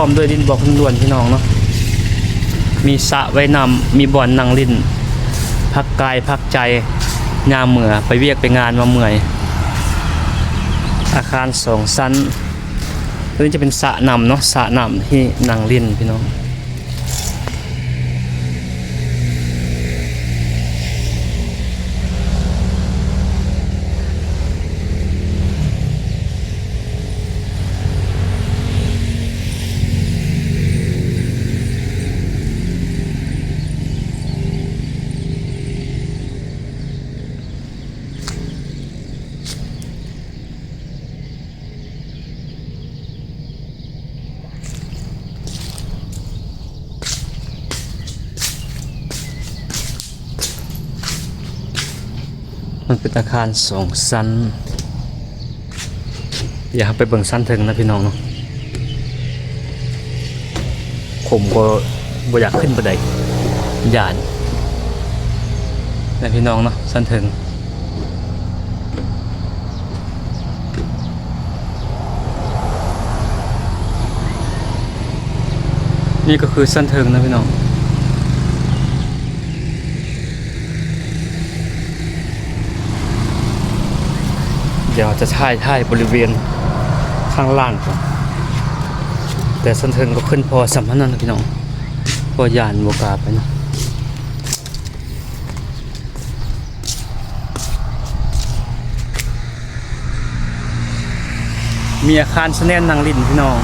อ้อมด้วยดินบอกล้วนพี่น้องเนาะมีสระไว้นำมีบ่อนนั่งลินพักกายพักใจยามเมื่อไปเวียกไปงานมาเมื่อย อาคารสองชั้นตัวนี้จะเป็นสระนำเนาะสระนำที่นั่งลินพี่น้อง มันเป็นอาคารสองชั้น อยากไปเบิ่งชั้นถึงนะพี่น้องเนาะผมก็บ่อยากขึ้นไปไดยานนะพี่น้องเนาะชั้นถึงนี่ก็คือชั้นถึงนะพี่น้อง ดี๋ยวจะถ่ายถ่ายบริเวณข้างล่างก่อนแต่สันเทิงก็ขึ้นพอสัมพันธ์นั่นนะพี่น้องพอยานโมกาไปเนะมีอาคารสแนนนางลินพี่น้อง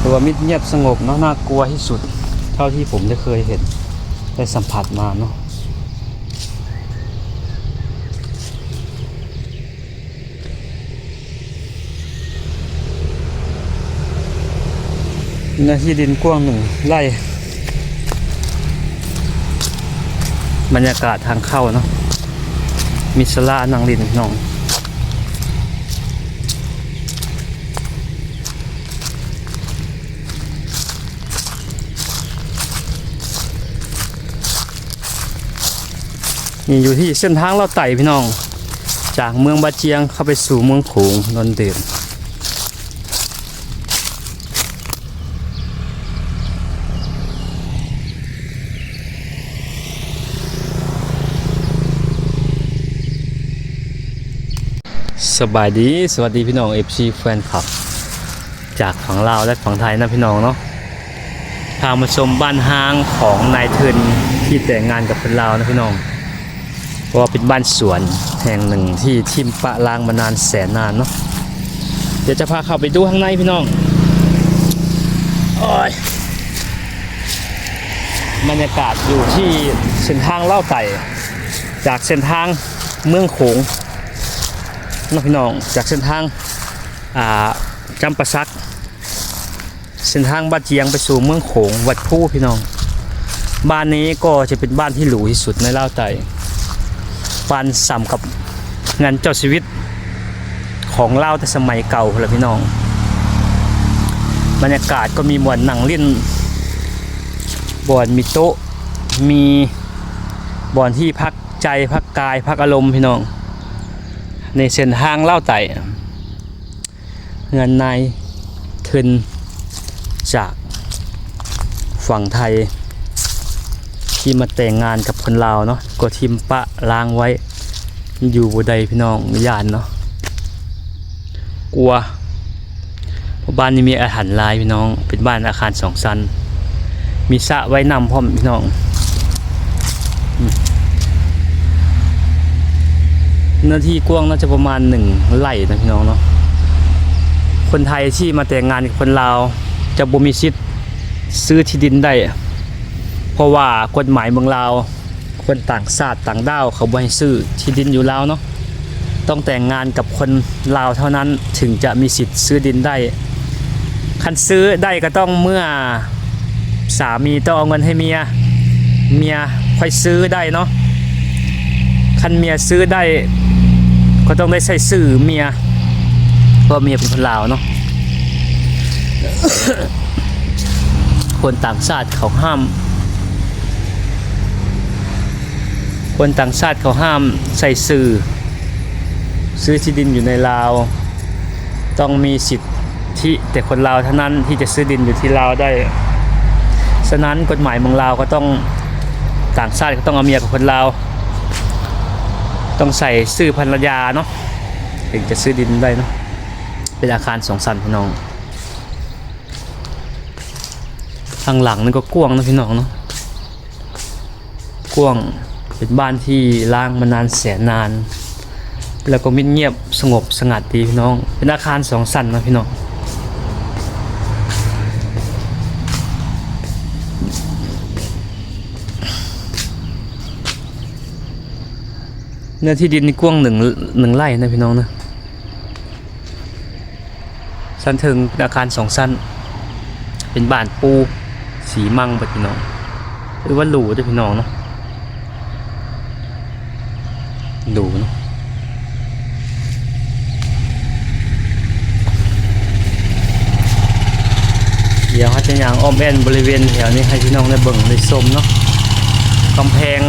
ต่ว่ามิดเงียบสงบเนาะน่ากลัวที่สุด เท่าที่ผมได้เคยเห็นได้สัมผัสมาเนาะ เนื้อที่ดินกว้างหนึ่งไร่บรรยากาศทางเข้าเนาะมีสลานังลินน้องนี่อยู่ที่เส้นทางเราไต่พี่น้อง จากเมืองบาเจียงเข้าไปสู่เมืองขงนนเด่น สบายดีสวัสดีพี่น้อง FC แฟนคลับ จากฝั่งลาวและฝั่งไทยนะพี่น้องเนาะพามาชมบ้านห้างของนายเทินที่แต่งงานกับคนลาวนะพี่น้อง เพราะว่าเป็นบ้านสวนแห่งหนึ่งที่ทิมปะลางมานานแสนนานเนาะเดี๋ยวจะพาเข้าไปดูข้างในพี่น้องโอ้ยบรรยากาศอยู่ที่เส้นทางเล่าไต่จากเส้นทางเมืองโขง น้องพี่น้องจากเส้นทางาจำปาสัก เส้นทางบ้านเจียงไปสู่เมืองโขงวัดผู้พี่น้อง บ้านนี้ก็จะเป็นบ้านที่หรูที่สุดในลาวไต่บ้านสำกับงานเจ้าชีวิตของเล่าแต่สมัยเก่าแหละพี่น้อง บรรยากาศก็มีมวนหนังเล่นบ่อนมีโต๊ะมีบ่อนที่พักใจพักกายพักอารมณ์พี่น้อง ในเส้นทางเล่าไต่เงินนายทึนจากฝั่งไทย ที่มาแต่งงานกับคนลาวเนาะก็ทิมปะล้างไว้อยู่บใดพี่น้องยานเนาะกลัวบ้านนี้มีอาหารลายพี่น้อง เป็นบ้านอาคารสองชั้นมีสระไว้นำพร้อมพี่น้อง เนื้อที่กว้างน่าจะประมาณหนึ่งไร่นะพี่น้องเนาะคนไทยที่มาแต่งงานกับคนลาวจะบ่มีสิทธิ์ซื้อที่ดินได้ เพราะว่ากฎหมายเมืองลาว คนต่างชาติต่างด้าวเขาบ่ให้ซื้อที่ดินอยู่ลาวเนาะต้องแต่งงานกับคนลาวเท่านั้นถึงจะมีสิทธิ์ซื้อดินได้คันซื้อได้ก็ต้องเมื่อสามีต้องเอาเงินให้เมียเมียค่อยซื้อได้เนาะคันเมียซื้อได้ ก็ต้องได้ใส่สื่อเมียเพราะเมียเป็นคนลาวเนาะคนต่างชาติเขาห้าม คนต่างชาติเขาห้ามใส่สื่อ ซื้อที่ดินอยู่ในลาว ต้องมีสิทธิแต่คนลาวเท่านั้นที่จะซื้อดินอยู่ที่ลาวได้ฉะนั้นกฎหมายเมืองลาวก็ต้องต่างชาติก็ต้องเอาเมียกับคนลาว ต้องใส่ชื่อภรรยาเนาะถึงจะซื้อดินได้เนาะเป็นอาคารสองสันพี่น้องทางหลังนี่นก็กว้างนะพี่น้องเนาะกว้างเป็นบ้านที่ล้างมานานแสนนาน แล้วก็มิดเงียบสงบสงัดดีพี่น้อง เป็นอาคารสองสันนะพี่น้อง เนื้อที่ดินนี่กว้างหนึ่งหนึ่งไร่นะพี่น้องนะชั้นถึงเป็นอาคารสองชั้น เป็นบ้านปูสีมังปะพี่น้องหรือว่าหรูจ้ะพี่น้องเนาะหรูเนาะเดี๋ยวเขาจะยางอ้อมแอนบริเวณแถวนี้ให้พี่น้องได้เบิ่งได้ชมเนาะกำแพง